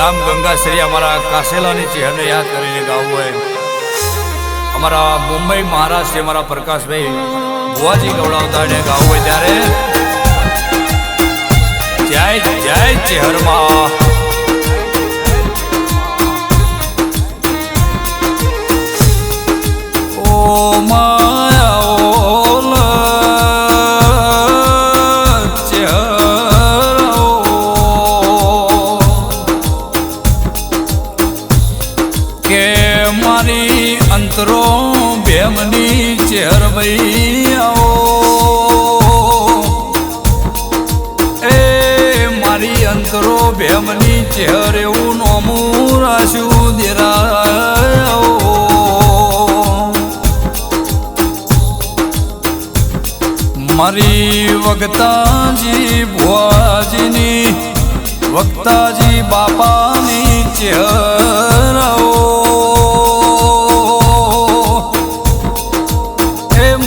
ગામ ગંગાશ્રી અમારા કાસેલાની ચહેરને યાદ કરીને ગાવું હોય. અમારા મુંબઈ મહારાષ્ટ્ર અમારા પ્રકાશભાઈ ભુવાજી ગવડાવતા એને ગાવું હોય ત્યારે જય જય ચહેરમાં. મારી અંતરો બેમની ચેર આવો. એ મારી અંતરો બેમની ચેર એવું નોમું રાશું દેરાઓ મારી વગતાજી ભુવાજીની વક્તાજી બાપાની ચહેરાઓ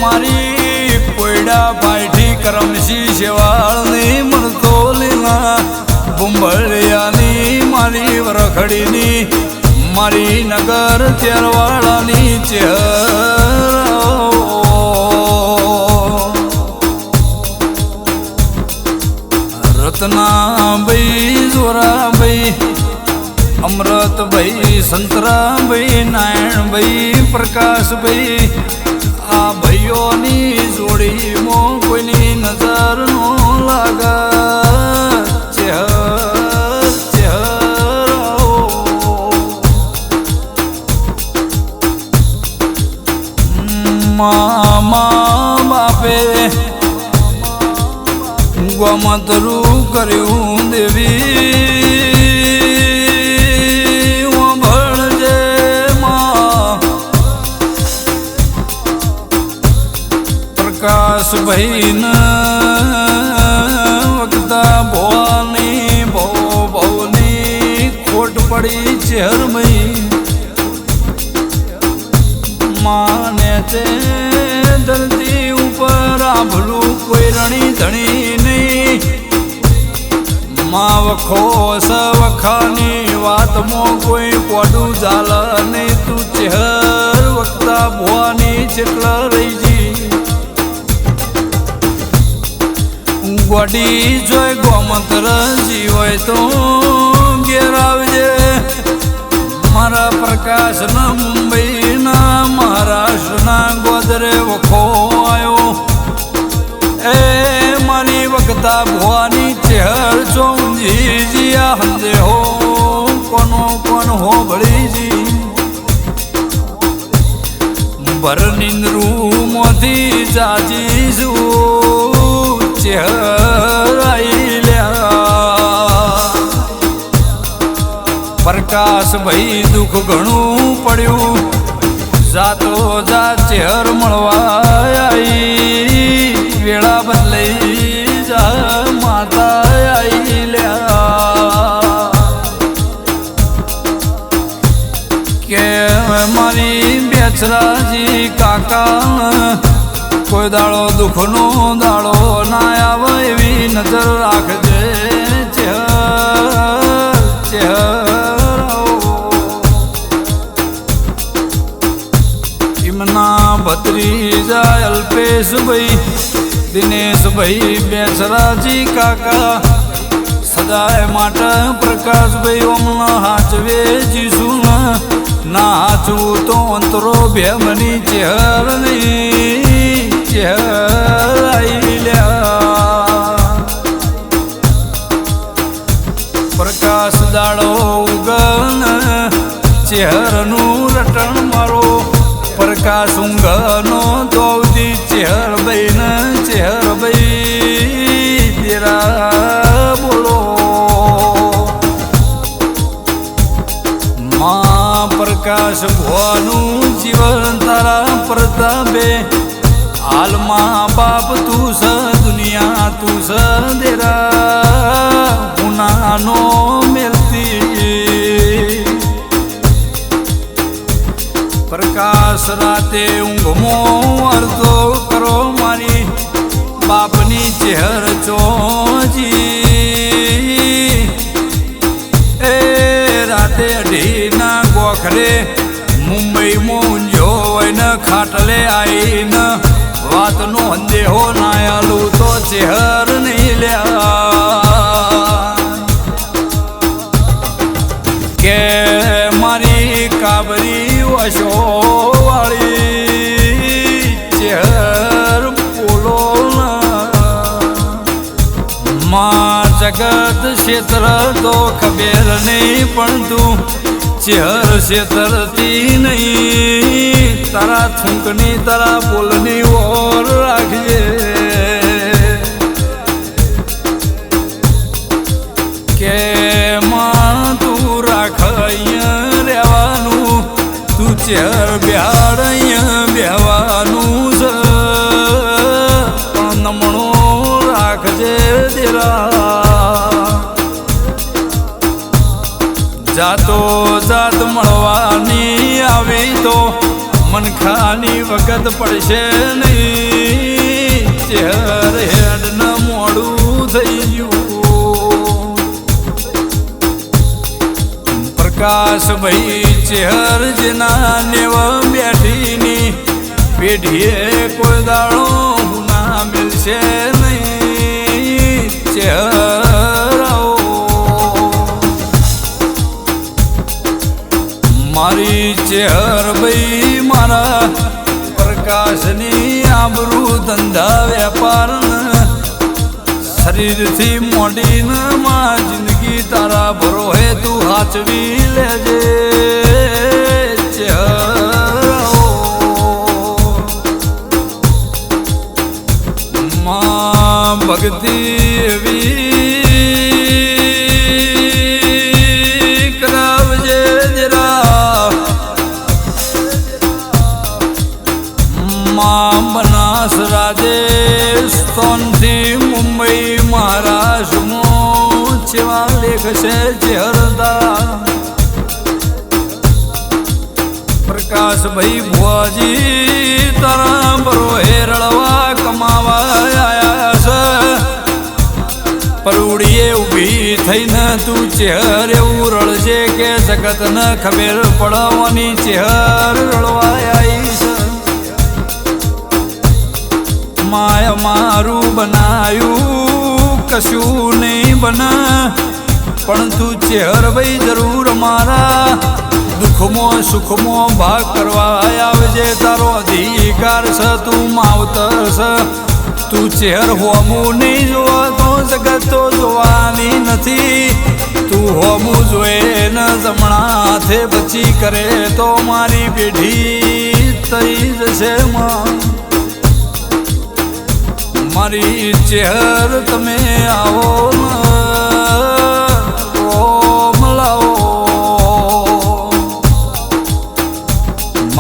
મારી કોયડા પાયઠી કરમશી શેવાળની મળતો લીલા બુંબળિયાની મારી વરખડીની, મારી નગર તેરવાળાની ચહેરાઓ. રત્નાભાઈ જોરાભાઈ અમૃતભાઈ સંતરાભાઈ નારાયણભાઈ પ્રકાશભાઈ આ ભાઈઓની જોડીમાં કોઈની નજર પડી ચેરમઈ. માને તે ધરતી ઉપર આભલું કોઈ રણી ધણી નહીં. માં વખો સવખાની વાતમાં કોઈ કોડું ચાલ નહીં. તું ચહેર વખતા ભુવાની રહી રહીજી ગોડી જોઈ ગોમંત્ર જીવય તો ઘેર આવજે મારા પ્રકાશના મુંબઈના મહારાષ્ટ્રના ગોદરે વખો આવ્યો એ મારી વખતા ભવાની ચહેર ચોંજી જીયા હંદે હો, કોનો કોણ હો ભળીજી. ભર રૂમોથી જાજી છું, ચહેર પ્રકાશ ભાઈ દુઃખ ઘણું પડ્યું. જાતો જા ચહેર મળવા વેળા બદલાઈ જા માતા આવી લ્યા. કે મારી બેચરાજી કાકા? કોઈ દાડો દુઃખનો દાડો ના આવે એવી નજર રાખજે. અલ્પેશભાઈ દિનેશભાઈ બેસરાજી કાકા. સદાય માટે પ્રકાશભાઈ ઓમના હાચવે જીસુન ના. હાચવું તો અંતરો ભેમની ચહેરની ચહેર આઈ લ્યા. પ્રકાશ દાડો ઉગન ચહેરનું રટણ મારો. પ્રકાશ ઊંઘનો ચહેર બૈન, ચહેર બઈ, તેરા બોલો. માં પ્રકાશ ભવાનું જીવન તારા પ્રતાપે. હાલમાં બાપ તું સ, દુનિયા તું સ, દેરા ગુનાનો મેલતી. પ્રકાશ રાતે ઊંઘમો અંદેહો નાયાલું તો ચેહર નહીં લ્યા. કે મારી કાબરી વશો વાળી ચેહર બોલો જગત ક્ષેત્ર તો ખબેર નહીં પણ તું ચેહર તરતી નહીં. તારા થૂંકની તારા બોલની ઓર રાખજે. જાતો મળવાની આવી તો મનખાની વખત પડશે નહીં. ચેહર હેડ મોડું થઈ ગયું. પ્રકાશ ભાઈ ચેહર જેના નેવ બેઠીની પેઢીએ કોઈ દાડો ના મિલશે નહીં. ચેહર પ્રકાશની આબરૂ ધંધા વેપાર શરીરથી મોડીને માં જિંદગી તારા ભરો હે તું હાચવી લેજે. ભક્તિ એવી છે ચેહરદા પ્રકાશભાઈ ભુવાજી, તારા પરો હેરળવા કમાવા આયા છે. પરુડીએ ઊભી થઈને તું ચેહર એવું રળશે કે જગતને ખબેર પડવાની ચેહર રળવા આવી છે. માય મારું બનાયું, કશું નહીં બના. પણ તું ચેહર ભાઈ જરૂર મારા. દુઃખમાં, સુખમાં ભાગ કરવા આવજે, તારો અધિકાર છે તું માવતર છે તું ચેહર હોમું નહીં જોવા તો જગત તો જોવાની નથી. તું હોમું જોએ ન, જમણા હાથે બચી કરે તો મારી પેઢી થઈ જશે મારી ચેહર તમે આવો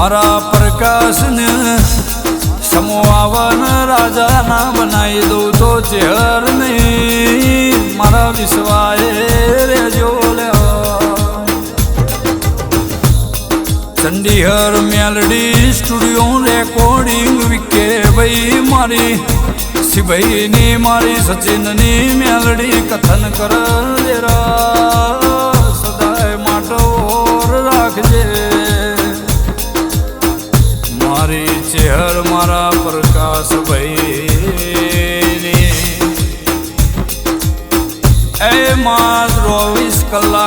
મારા પ્રકાશને સમો આવન રાજાના બનાવી દઉં તો ચેહર નહીં. મારા વિશ્વાએ રેજો ચંડીહર મેલડી સ્ટુડિયો રેકોર્ડિંગ વિકે ભાઈ મારી. શિભાઈની મારી સચિનની મેલડી કથન કર દેરા ચેહર મારા પ્રકાશ ભાઈ એ માત્ર ચોવીસ કલાક